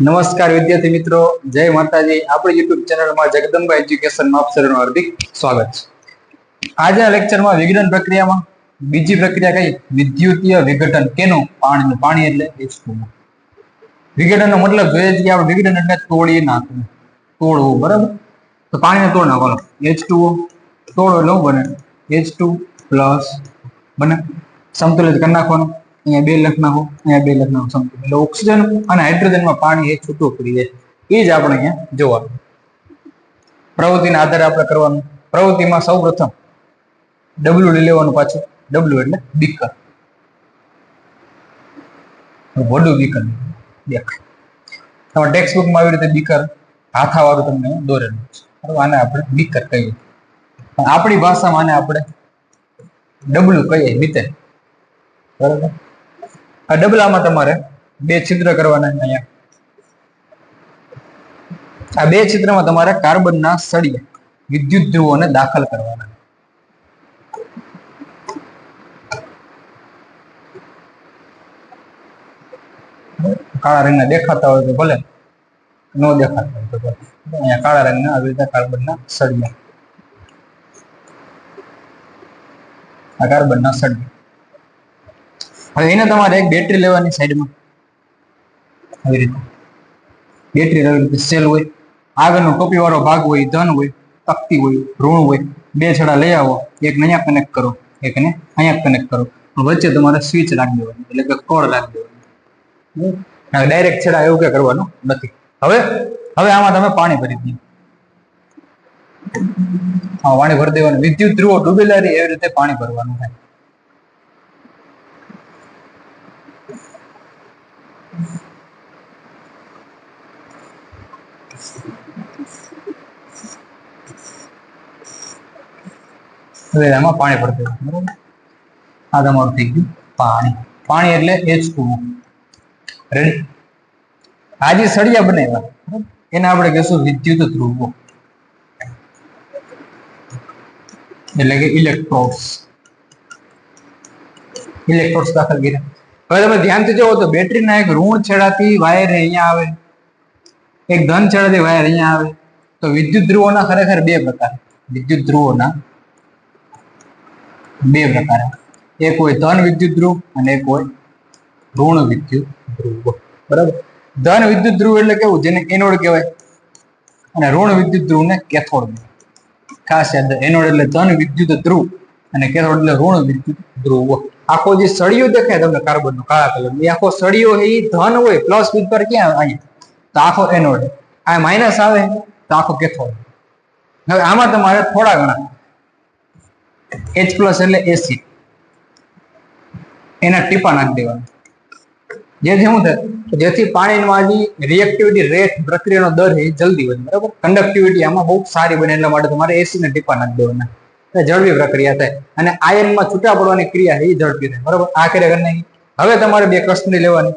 નમસ્કાર વિદ્યાર્થી મિત્રો, જય માતાજી. આપણી યુટ્યુબ ચેનલમાં જગદંબા એજ્યુકેશનમાં આપ હાર્દિક સ્વાગત છે. આજના લેક્ચરમાં વિઘટન પ્રક્રિયામાં બીજી પ્રક્રિયા કઈ? વિદ્યુતીય વિઘટન. કેનું? પાણીનું. પાણી એટલે H2O. વિઘટનનો મતલબ જોઈએ કે આપણે વિઘટન એટલે તોડી નાખવું. તોડવું, બરાબર? તો પાણીને તોડ નાખવાનો. H2O તોડો એટલે બને? એચ ટુ પ્લસ બને. સમતુલિત કરી નાખવાનું. અહીંયા બે લખના હો, અહીંયા બે લખના હો સમતુલિત એટલે ઓક્સિજન અને હાઇડ્રોજનમાં પાણી એ છૂટું પડી જાય. એ જ આપણે અહીંયા જોવાનું. પ્રવૃત્તિના આધારે આપણે કરવાનું. પ્રવૃત્તિમાં સૌ પ્રથમ ડબલ્યુ લઈ લેવાનું પાછું. ડબલ્યુ એટલે બીકર વડું બીકર દેખ તમે ટેક્સ્ટ બુકમાં આવી રીતે બીકર હાથાવાળું તમને દોરેલું છે. બરાબર? આને આપણે બીકર કહીએ. પણ આપણી ભાષામાં આને આપણે ડબલ્યુ કહીએ બીતે બરાબર? આ ડબલામાં તમારે બે છિદ્ર કરવાના અહીંયા. આ બે છિદ્રમાં તમારે કાર્બનના સળિયા, વિદ્યુત ધ્રુવોને દાખલ કરવાના કાળા રંગના દેખાતા હોય તો ભલે, ન દેખાતા હોય તો અહીંયા કાળા રંગના, આવી રીતે કાર્બનના સળિયા. આ કાર્બનના સળિયા. હવે એને તમારે એક બેટરી લેવાની સાઈડમાં આવી રીતે. બેટરી રીતે સેલ હોય, આગળનો ટોપીવાળો ભાગ હોય, ધન હોય, તકતી હોય, ઋણ હોય, બે છડા લઈ આવો, એક અહીંયા કનેક્ટ કરો એકને અહીંયા કનેક્ટ કરો. વચ્ચે તમારે સ્વિચ રાખી દેવાની એટલે કે કોડ રાખી દેવાની ડાયરેક્ટ છેડા એવું કે કરવાનું નથી. હવે હવે આમાં તમે પાણી ભરી દો. હા, પાણી ભરી દેવાનું. વિદ્યુત ધ્રુવો ડૂબેલા રહી એવી રીતે પાણી ભરવાનું થાય. હવે પાણી પડતું બરાબર? આ તમારું થઈ ગયું પાણી. પાણી એટલે H2O રેડી આ જે સળિયા બનાવ્યા એને આપણે કહીશું વિદ્યુત ધ્રુવો. એટલે કે ઇલેક્ટ્રોડ્સ ઇલેક્ટ્રોડ્સ દાખલ કર્યા. હવે તમે ધ્યાનથી જોવો તો બેટરીના એક ઋણ છેડાથી વાયર અહીંયા આવે. એક ધન ચડાતી વાયર અહીંયા આવે. તો વિદ્યુત ધ્રુવોના ખરેખર બે પ્રકાર. વિદ્યુત ધ્રુવોના બે પ્રકાર. એક હોય ધન વિદ્યુત ધ્રુવ અને એક હોય ઋણ વિદ્યુત ધ્રુવ. બરાબર? ધન વિદ્યુત ધ્રુવ એટલે કેવું? જેને એનોડ કહેવાય. અને ઋણ વિદ્યુત ધ્રુવને કેથોડ ખાસ યાદ એનોડ એટલે ધન વિદ્યુત ધ્રુવ અને કેથોડ એટલે ઋણ વિદ્યુત ધ્રુવ. આખો જે સળિયો દેખાય, તમને કાર્બન નો કાળા કલર એ આખો સળિયો એ ધન હોય પ્લસ પર ક્યાં? અહીંયા. તો આખો એનોડ. આ માઇનસ આવે તો આખો કેથોડ. હવે આમાં તમારે થોડા ઘણા. એચ પ્લસ એટલે એસી એના ટીપા નાખી દેવાના. જેથી શું થાય? જેથી પાણીમાં જે રિએક્ટિવિટી રેટ પ્રક્રિયાનો દર એ જલ્દી વધે, બરાબર? કન્ડક્ટિવિટી આમાં બહુ સારી બને એટલા માટે તમારે એસીને ટીપા નાખી દેવાના. ઝડપી પ્રક્રિયા થાય. અને આયનમાં છૂટા પડવાની ક્રિયા એ ઝડપી થાય, બરાબર? આ ક્રિયા કરી નાખી. હવે તમારે બે કસ્ટડી લેવાની.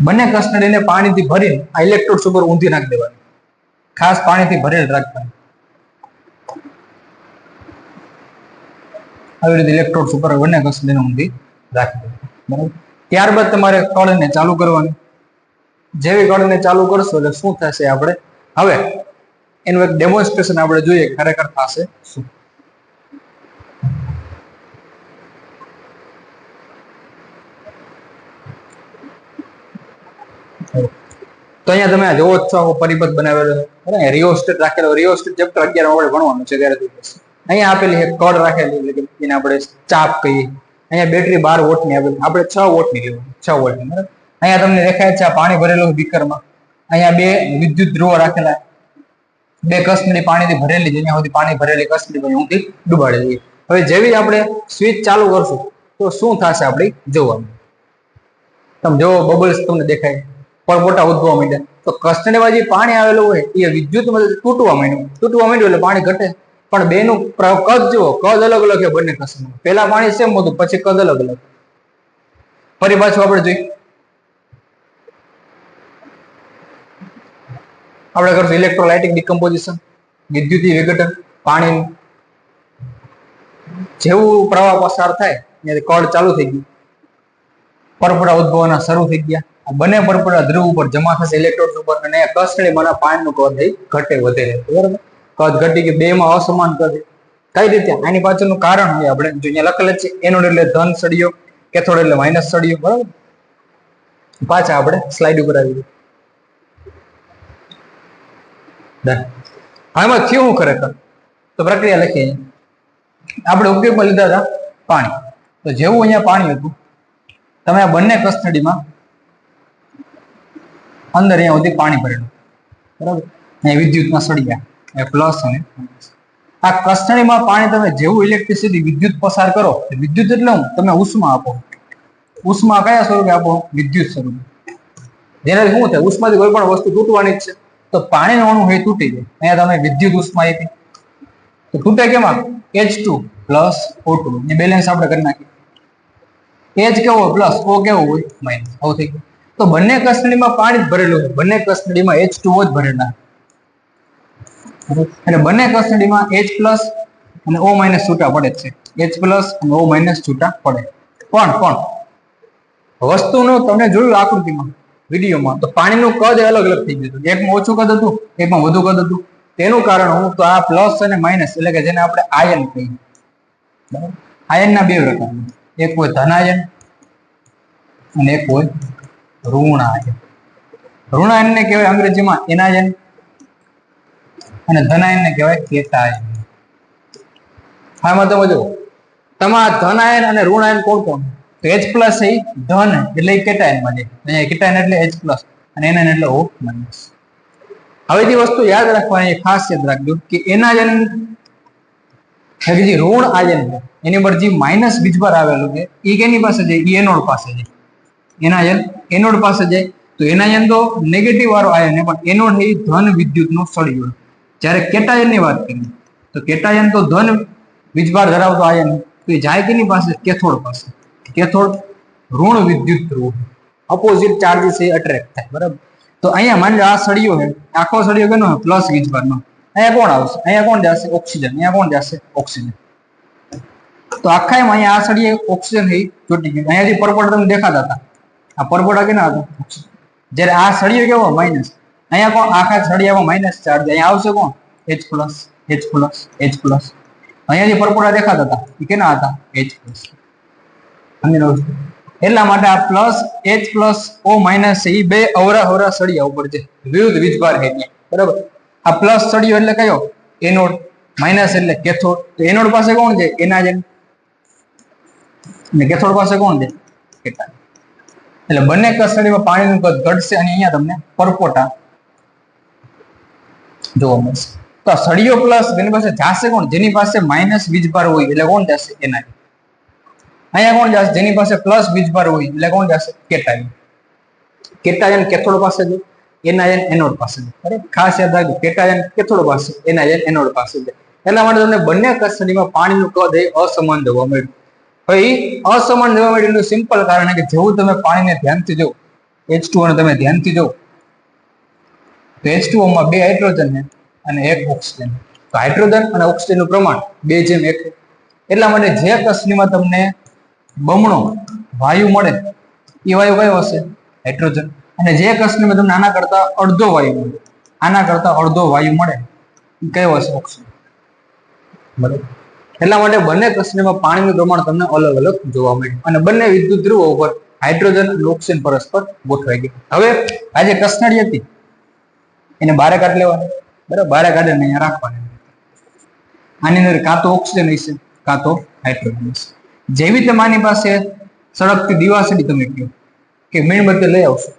બંને કસનળીને પાણીથી ભરીને આ ઇલેક્ટ્રોડ ઉપર ઊંધી નાખી દેવાની. ખાસ પાણીથી ભરેલ રાખવાની. આવી રીતે ઇલેક્ટ્રોડ ઉપર બંને કસનળીને ઊંધી રાખી દેવાની. બરાબર? ત્યારબાદ તમારે કળને ચાલુ કરવાની. જેવી કળને ચાલુ કરશો એટલે શું થશે આપણે? હવે, એનું એક ડેમોન્સ્ટ્રેશન આપણે જોઈએ, ખરેખર થશે શું? તો અહીંયા તમે જોવો જ છો પરિપથ બનાવેલો છે. રિયોસ્ટેટ રાખેલો રિયોસ્ટેટ ચેપ્ટર અગિયાર આપણે ભણવાનું છે ત્યારે અહીંયા આપેલી એક કળ રાખેલી એટલે કે એને આપણે ચાપ કહીએ. અહીંયા બેટરી બાર વોટની આપેલી આપણે છ વોટની ની છ વોટની બરાબર? અહીંયા તમને દેખાય છે આ પાણી ભરેલું બીકરમાં અહીંયા બે વિદ્યુત ધ્રુવો રાખેલા બે કસનળી પાણીથી ભરેલી જેની સુધી પાણી ભરેલી કસનળી પછી ઊંધી ડુબાડી દઈએ હવે જેવી આપણે સ્વિચ ચાલુ કરશું, તો શું થશે આપણે જોવાનું? તમે જોવો બબલ્સ તમને દેખાય. પરપોટા ઉદ્ભવવા માંડ્યા. તો કસ્ટડીમાં જે પાણી આવેલું હોય, એ વિદ્યુત તૂટવા માંડ્યું. તૂટવા માંડ્યું એટલે પાણી ઘટે. પણ બેનું નું કદ જુઓ, કદ અલગ અલગ છે બંને કૃષ્ણ પેલા પાણી સેમ હતું, પછી કદ અલગ અલગ. ફરી પાછું આપણે જોઈએ. આપણે કરશું ઇલેક્ટ્રોલાઇટિક ડિકમ્પોઝિશન વિદ્યુત વિઘટન પાણી જેવું પ્રવાહ પસાર થાય કળ ચાલુ થઈ ગયું. પરપોટા ઉદ્ભવવાના શરૂ થઈ ગયા. બંને પરપરા ધ્રુવ ઉપર જમા થશે ઇલેક્ટ્રોન ઉપર, અને કસળીમાંના પાણીનું કદ ઘટે વધે બરાબર? કદ ઘટી કે બે માં અસમાન કદ કઈ રીતે? આની પાછળનું કારણ હોય આપણે જો અહીંયા લખેલ છે, એનોડ એટલે ધન સળિયો, કેથોડ એટલે માઇનસ સળિયો, બરાબર? પાછા આપણે સ્લાઇડ ઉપર આવી આમાં થયું હું ખરેખર? તો પ્રક્રિયા લખીએ આપણે ઉપયોગમાં લીધા હતા પાણી. તો જેવું અહીંયા પાણી હતું, તમે આ બંને કસ્ટડીમાં અંદર અહીંયા સુધી પાણી ભરેલું. બરાબર? અહીંયા સડી સળિયા એ પ્લસ અને આ કસ્ટડીમાં પાણી તમે જેવું ઇલેક્ટ્રિસિટી વિદ્યુત પસાર કરો વિદ્યુત એટલે હું? તમે ઉષ્મા આપો. ઉષ્મા કયા સ્વરૂપે આપો? વિદ્યુત સ્વરૂપે. જેનાથી શું થાય? ઉષ્માથી કોઈ પણ વસ્તુ તૂટવાની જ છે. તો પાણીનું અણુ હોય તૂટી જાય. અહીંયા તમે વિદ્યુત ઉષ્મા આપી. તો તૂટે કેમાં? H two plus O two balance આપણે કરી નાખીએ. એચ કેવો? પ્લસ ઓ કેવો હોય? માઇનસ આવું થઈ ગયું. તો બંને કસ્ટડીમાં પાણી જ ભરેલું બંને કસ્ટડીમાં એચ જ ભરેલા એટલે બંને કસ્ટડીમાં એચ પ્લસ અને ઓ માઇનસ છૂટા પડે છે. એચ પ્લસ અને ઓ માઇનસ છૂટા પડે. પણ પણ, વસ્તુનું તમને જોયું આકૃતિમાં, વિડીયોમાં, તો પાણીનું કદ અલગ અલગ થઈ ગયું હતું. એકમાં ઓછું કદ હતું, એકમાં વધુ કદ હતું. તેનું કારણ હું તો આ પ્લસ અને માઇનસ એટલે કે જેને આપણે આયન કહીએ. બરાબર? આયનના બે પ્રકાર એક હોય ધન આયન અને એક હોય ઋણ આયન ઋણ આયનને કહેવાય અંગ્રેજીમાં એનાયન અને ધન આયનને કહેવાય કેતાયન. આમાં તમે જો તમારા ધન આયન અને ઋણાયન કોણ કોણ? તો એચ પ્લસ એ ધન એટલે કેટાયનમાં જાય અહીંયા કેટાયન એટલે એચ પ્લસ અને એનાયન એટલે ઓ માઇનસ હવે જે વસ્તુ યાદ રાખવાની ખાસ યાદ રાખજો કે એનાયન એટલે જે ઋણ આયન એની પર જે માઇનસ બીજભાર આવેલું છે, એ કેની પાસે છે? એ એનોડ પાસે જાય એનાયન એનોડ પાસે જાય તો એનાયન તો નેગેટિવ વાળો આયન છે પણ એનોડ એ ધન વિદ્યુતનો સળિયો જ્યારે કેટાયનની વાત કરીએ, તો કેટાયન તો ધન વીજભાર ધરાવતો આયન તો એ જાય કેની પાસે, કેથોડ પાસે. કેથોડ ઋણ વિદ્યુત ધ્રુવ અપોઝિટ ચાર્જીસ એ અટ્રેક્ટ થાય, બરાબર? તો અહીંયા માની લો આ સળિયો છે, આખો સળિયો કેનો છે? પ્લસ વીજભારનો. અહીંયા કોણ આવશે? અહીંયા કોણ જશે? ઓક્સિજન. અહીંયા કોણ જશે? ઓક્સિજન. તો આખા એમાં અહીંયા આ સળિયે ઓક્સિજન એ ચોટી ગયું. અહીંયાથી પરપોટા તમને દેખાતા હતા. આ પરપોટા કેના હતા? ઓક્સિજન જ્યારે આ સળિયો કેવો? માઇનસ અહીંયા કોણ? આખા સળિયામાં માઇનસ ચાર્જ અહીંયા આવશે કોણ? H plus H plus H plus અહીંયા જે પરપોટા દેખાતા હતા. એ કેના હતા? એચ પ્લસ એટલા માટે આ plus H plus O minus એ બે અવરા અવરા સળિયા ઉપર છે. વિરુદ્ધ વીજભાર છે ત્યાં બરાબર? આ પ્લસ સળિયો એટલે કયો? એનોડ. માઇનસ એટલે કેથોડ. તો એનોડ પાસે કોણ છે? એનાજન અને કેથોડ પાસે કોણ છે? કેટાયન એટલે બંને કસડીમાં પાણીનું કદ ઘટશે અને અહીંયા તમને પરપોટા જોવા મળશે. તો સળીઓ પ્લસ જેની પાસે જાશે કોણ? જેની પાસે માઇનસ વીજભાર હોય, એટલે કોણ જશે? એના અહીંયા કોણ જશે? જેની પાસે પ્લસ વીજભાર હોય, એટલે કોણ જશે? કેટાયન કેટાયન કેથોડ પાસે છે. એનાયન એનોડ પાસે ખાસ યાદ રાખજો કેટાયન કેથોડ પાસે એનાયન એનોડ પાસે છે. એટલા માટે તમને બંને કસ્ટડીમાં પાણીનું કદ એ અસમાન જોવા મળ્યું. એ અસમાન જોવા મળેલું સિમ્પલ કારણ કે જેવું તમે પાણીને ધ્યાનથી જો એચ ટુ તમે ધ્યાનથી જો તો એચ ટુ માં બે હાઇડ્રોજન છે અને એક ઓક્સિજન તો હાઇડ્રોજન અને ઓક્સિજનનું પ્રમાણ બે જેમ એક. એટલા માટે જે કસનીમાં તમને બમણો વાયુ મળે, એ વાયુ કયો હશે? હાઇડ્રોજન અને જે કસનીમાં તમને આના કરતા અડધો વાયુ મળે, આના કરતા અડધો વાયુ મળે, એ કયો હશે? ઓક્સિજન બરાબર. એટલા માટે બંને કસનીમાં પાણીનું પ્રમાણ તમને અલગ અલગ જોવા મળ્યું અને બંને વિદ્યુત ધ્રુવો ઉપર હાઇડ્રોજન અને ઓક્સિજન પરસ્પર ગોઠવાઈ ગયું. હવે આ જે કસનળી હતી. એને બારે કાઢ લેવાની. બરાબર? બારે કાઢીને અહીંયા રાખવાની. આની અંદર કાં તો ઓક્સિજન હશે, કાં તો હાઇડ્રોજન હશે. જેવી તમારી પાસે સળગતી દિવાસળી તમે કહો કે મીણબત્તી લઈ આવશો.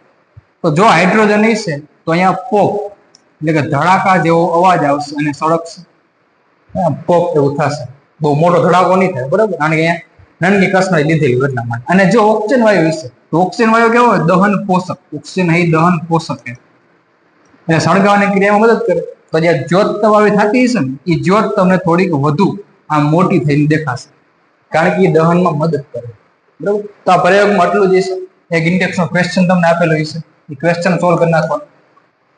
તો જો હાઇડ્રોજન હશે, તો અહીંયા પોપ, એટલે કે ધડાકા જેવો અવાજ આવશે અને સળગશે પોપ એવું થશે. બહુ મોટો ધડાકો નહીં થાય, બરાબર? કારણ કે અહીંયા નાની કસનાઈ લીધેલી એટલા માટે. અને જો ઓક્સિજન વાયુ વિશે, તો ઓક્સિજન વાયુ કેવો હોય? દહન પોષક. ઓક્સિજન અહીં દહન પોષક છે. સળગાવવાની ક્રિયામાં મદદ કરે. તો જે જ્યોત તવાવી થતી હશે ને એ જ્યોત તમને થોડીક વધુ આમ મોટી થઈને દેખાશે. કારણ કે એ દહનમાં મદદ કરે. બરાબર? તો આ પ્રયોગમાં આટલું જ છે. એક ઇન્ડેક્સનો ક્વેશ્ચન તમને આપેલો હશે. એ ક્વેશ્ચન સોલ્વ કરી નાખવાનો.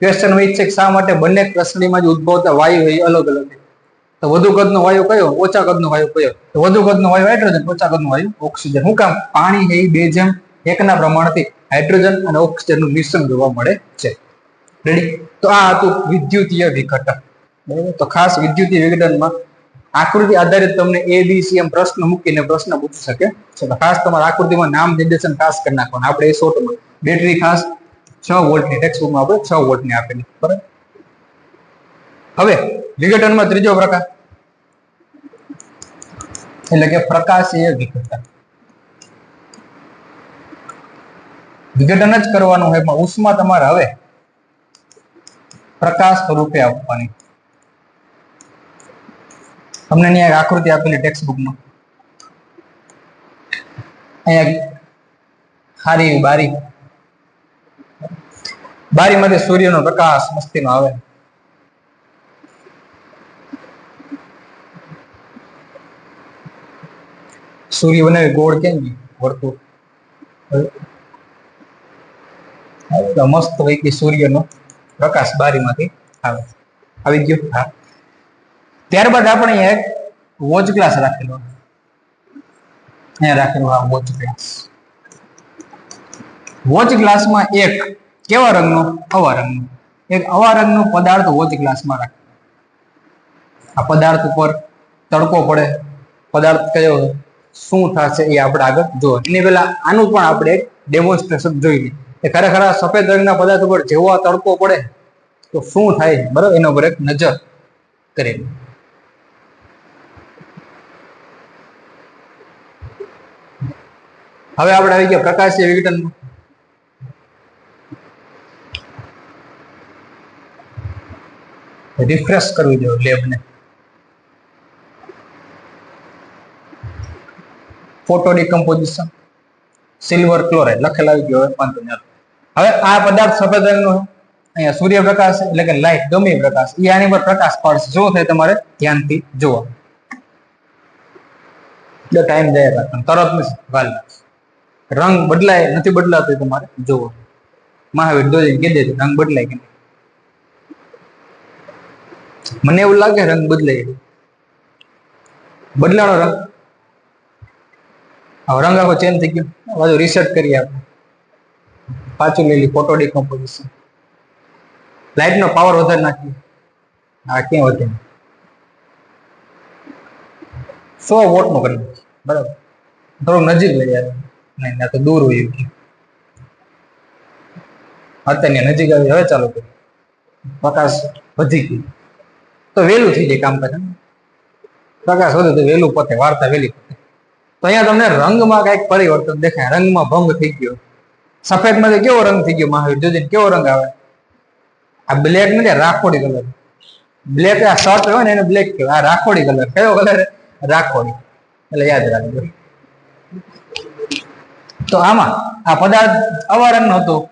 ક્વેશ્ચન હોય છે શા માટે બંને કસડીમાં જ ઉદ્ભવતા વાયુ એ અલગ અલગ છે? તો વધુ કદનો વાયુ કયો? ઓછા કદનો વાયુ કયો? તો વધુ કદનો વાયુ હાઇડ્રોજન, ઓછા કદનો વાયુ ઓક્સિજન. હું કામ? પાણી એ બે જેમ. એકના પ્રમાણથી હાઇડ્રોજન અને ઓક્સિજનનું મિશ્રણ જોવા મળે છે. રેડી તો આ હતું વિદ્યુતીય વિઘટન. બરાબર? તો ખાસ વિદ્યુતીય વિઘટનમાં આકૃતિ આધારિત તમને એ બી સી એમ પ્રશ્ન મૂકીને પ્રશ્ન પૂછી શકે છે. ખાસ તમારા આકૃતિમાં નામ નિર્દેશન ખાસ કરી નાખવાનું. આપણે એ શોર્ટમાં બેટરી ખાસ છ વોલ્ટની ટેક્સ્ટબુકમાં આપણે છ વોલ્ટની આપેલી. બરાબર? હવે વિઘટનમાં ત્રીજો પ્રકાર. એટલે કે પ્રકાશીય વિઘટન. વિઘટન જ કરવાનું હોય પણ ઉષ્મા તમારે હવે પ્રકાશ સ્વરૂપે આપવાની તમને અહીંયા આકૃતિ આપેલી ટેક્સ્ટ બુકમાં અહીંયા હારી બારી. બારીમાંથી સૂર્યનો પ્રકાશ મસ્તીમાં આવે. સૂર્ય બનાવી ગોળ કેમ વર્તુળ. મસ્ત હોય કે સૂર્યનો પ્રકાશ બારીમાંથી આવે. આવી ગયો? હા. ત્યારબાદ આપણે એક વોચ ગ્લાસ રાખેલો. રાખેલો આ વોચ ગ્લાસ વોચ ગ્લાસમાં એક કેવા રંગનો? અવા રંગનો. એક અવા રંગનો પદાર્થ વોચ ગ્લાસમાં રાખે આ પદાર્થ ઉપર તડકો પડે. પદાર્થ કયો? શું થશે એ આપણે આગળ જોવો એની પહેલા આનું પણ આપણે એક ડેમોન્સ્ટ્રેશન જોઈ લઈએ ખરેખર સફેદ રંગના પદાર્થ ઉપર જેવો આ તડકો પડે, તો શું થાય? બરાબર? એના ઉપર એક નજર કરી હવે આપણે આવી ગયા પ્રકાશીય વિઘટન રિફ્રેશ કરવી જોઈએ લેબને. ફોટો ડિકમ્પોઝિશન સિલ્વર ક્લોરાઇડ લખેલા આવી ગયો હવે વાંધો નહીં હવે આ પદાર્થ સફેદ રંગનો અહીંયા સૂર્યપ્રકાશ એટલે કે લાઈટ ગમે પ્રકાશ. એ આની પર પ્રકાશ પાડશે. શું થાય તમારે? ધ્યાનથી જુઓ. એટલે ટાઈમ જાય તરત વાલ રંગ બદલાય, નથી બદલાતો તમારે જોવો મહાવીર દોજી કહી રંગ બદલાય કે મને એવું લાગે રંગ બદલાય. બદલાનો રંગ. હવે રંગ આખો ચેન્જ થઈ ગયો. બાજુ રિસર્ચ કરીએ આપણે. પાછું લઈ લઈ ફોટો ડિકમ્પોઝિશન લાઇટનો પાવર વધારે નાખીએ. હા ક્યાં વધે સો વોટ કરી નાખીએ. બરાબર. થોડું નજીક લઈ આવે નહીં ના તો દૂર હોય કે. અત્યારે નજીક આવી, હવે ચાલુ કરીએ. પ્રકાશ વધી ગયું. તો વહેલું થઈ જાય કામ કરે પ્રકાશ વધે તો વહેલું પતે વાર્તા વહેલી પતે. તો અહીંયા તમને રંગમાં કંઈક પરિવર્તન દેખાય. રંગમાં ભંગ થઈ ગયો. સફેદમાંથી કેવો રંગ થઈ ગયો? મહાવીર, જોજે કેવો રંગ આવે? આ બ્લેક આ રાખોડી કલર બ્લેક આ શર્ટ હોય ને, એને બ્લેક કહેવાય. આ રાખોડી કલર કયો કલર રાખોડી. એટલે યાદ રાખજો. તો આમાં આ પદાર્થ અવારંગ હતો.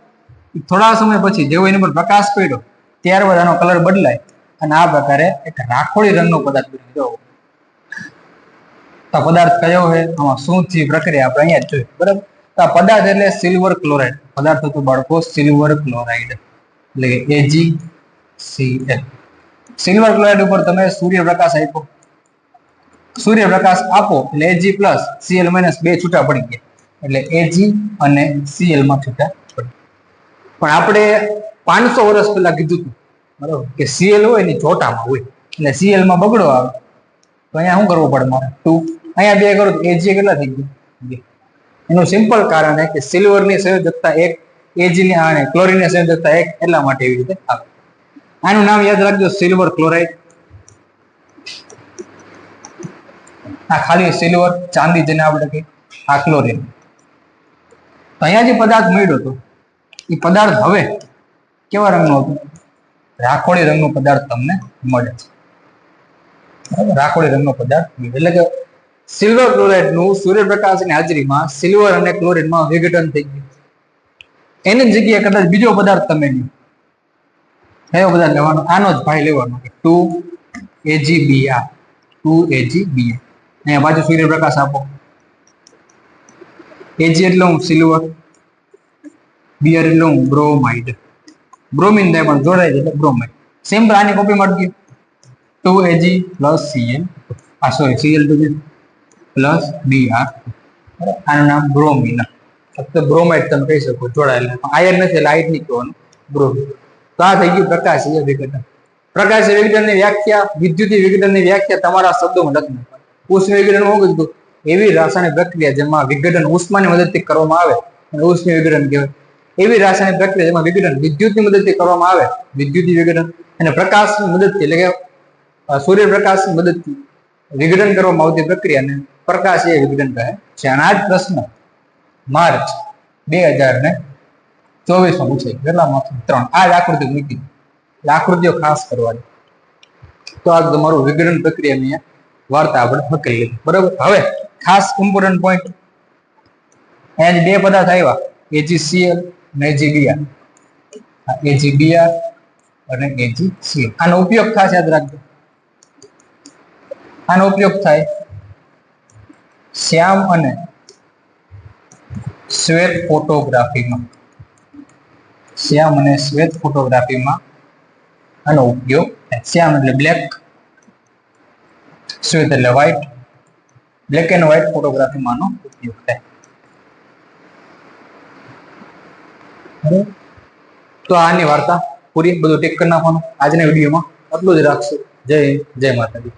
થોડા સમય પછી જેવો એની પર પ્રકાશ પડ્યો. ત્યારબાદ આનો કલર બદલાય. અને આ પ્રકારે એક રાખોડી રંગનો પદાર્થ બની ગયો તો આ પદાર્થ કયો છે? આમાં શું થયું પ્રક્રિયા આપણે અહીંયા જ જોઈએ. બરાબર? તો આ પદાર્થ એટલે સિલ્વર ક્લોરાઇડ પદાર્થ હતો બાળકો સિલ્વર ક્લોરાઇડ એટલે કે એલ સિલ્વર ક્લોરાઇડ ઉપર તમે સૂર્યપ્રકાશ આપ્યો. સૂર્યપ્રકાશ આપો એટલે એજી પ્લસ સીએલ માઇનસ બે છૂટા પડી ગયા. એટલે એજી અને સીએલમાં છૂટા પડી પણ આપણે પાંચસો વર્ષ પહેલા કીધું હતું. બરાબર? કે સીએલ હોય એની ચોટામાં હોય. એટલે સીએલમાં બગડો આવે. તો અહીંયા શું કરવું પડે મારે? ટુ અહીંયા બે કરો Ag કેટલા થઈ ગયું? એનું સિમ્પલ કારણ છે કે સિલ્વરની સંયોજકતા એક એજી ની અને ક્લોરીનની સંયોજકતા એક એટલા માટે એવી રીતે આવે. આનું નામ યાદ રાખજો સિલ્વર ક્લોરાઇડ આ ખાલી સિલ્વર ચાંદી જેને આપણે કહીએ, આ ક્લોરીન અહીંયા જે પદાર્થ મળ્યો હતો, એ પદાર્થ હવે કેવા રંગનો હતો? રાખોડી રંગનો પદાર્થ તમને મળે છે? રાખોડી રંગનો પદાર્થ એટલે કે સિલ્વર ક્લોરાઇડનું સૂર્યપ્રકાશની હાજરીમાં સિલ્વર અને ક્લોરીનમાં વિઘટન થઈ ગયું એની જગ્યાએ કદાચ બીજો પદાર્થ તમે લ્યો. કયો પદાર્થ લેવાનો? આનો જ ભાઈ લેવાનો ટુ એજીબીઆર. Two AgBr. અહીંયા પાછું સૂર્યપ્રકાશ આપો. એજી એટલે હું સિલ્વર બિયર એટલે હું બ્રોમાઇડ બ્રોમિન થાય પણ જોડાય એટલે બ્રોમાઇડ સિમ્પલ આની કોપી મળતી ટુ એજી પ્લસ સીએલ આ sorry CL two plus BR આનું નામ બ્રોમિન ફક્ત બ્રોમાઇડ તમે કહી શકો, જોડાયેલા આયર નથી, એટલે આયર નહીં કહેવાનું. બ્રોમિન તો આ થઈ ગયું પ્રકાશીય વિઘટન. પ્રકાશીય વિઘટનની વ્યાખ્યા વિદ્યુતીય વિઘટનની વ્યાખ્યા તમારા શબ્દોમાં લખી નાખવાની. ઉષ્મ વિઘટન હું કીધું એવી રાસાયણિક પ્રક્રિયા જેમાં વિઘટન ઉષ્માની મદદથી કરવામાં આવે અને ઉષ્મી વિઘટન કહેવાય. એવી રાસાયણિક પ્રક્રિયા જેમાં વિઘટન વિદ્યુતની મદદથી કરવામાં આવે વિદ્યુતીય વિઘટન, અને પ્રકાશની મદદથી એટલે કે સૂર્યપ્રકાશની મદદથી વિઘટન કરવામાં આવતી પ્રક્રિયાને પ્રકાશીય વિઘટન કહે છે અને આ જ પ્રશ્ન, માર્ચ બે હજાર ને ચોવીસમાં પૂછાય. કેટલામાંથી ત્રણ. આ જ આકૃતિ મૂકી આકૃતિઓ ખાસ કરવાની. તો આ તમારું વિઘટન પ્રક્રિયાની વાર્તા આપણે હકેલી લીધી. બરાબર? હવે ખાસ ઇમ્પોર્ટન્ટ પોઈન્ટ અહીંયા બે પદાર્થ આવ્યા એજીસીએલ અને એજીબીઆર એજીબીઆર અને એજીસીએલ આનો ઉપયોગ ખાસ યાદ રાખજો. આનો ઉપયોગ થાય શ્યામ અને શ્વેત ફોટોગ્રાફીમાં શ્યામ અને શ્વેત ફોટોગ્રાફીમાં આનો ઉપયોગ શ્યામ એટલે બ્લેક શ્વેત એટલે વ્હાઈટ બ્લેક એન્ડ વ્હાઈટ ફોટોગ્રાફીમાં આનો ઉપયોગ થાય. તો આની વાર્તા પૂરી. બધું ટેક કરી નાખવાનું. આજના વિડીયોમાં આટલું જ રાખશું. જય જય માતાજી.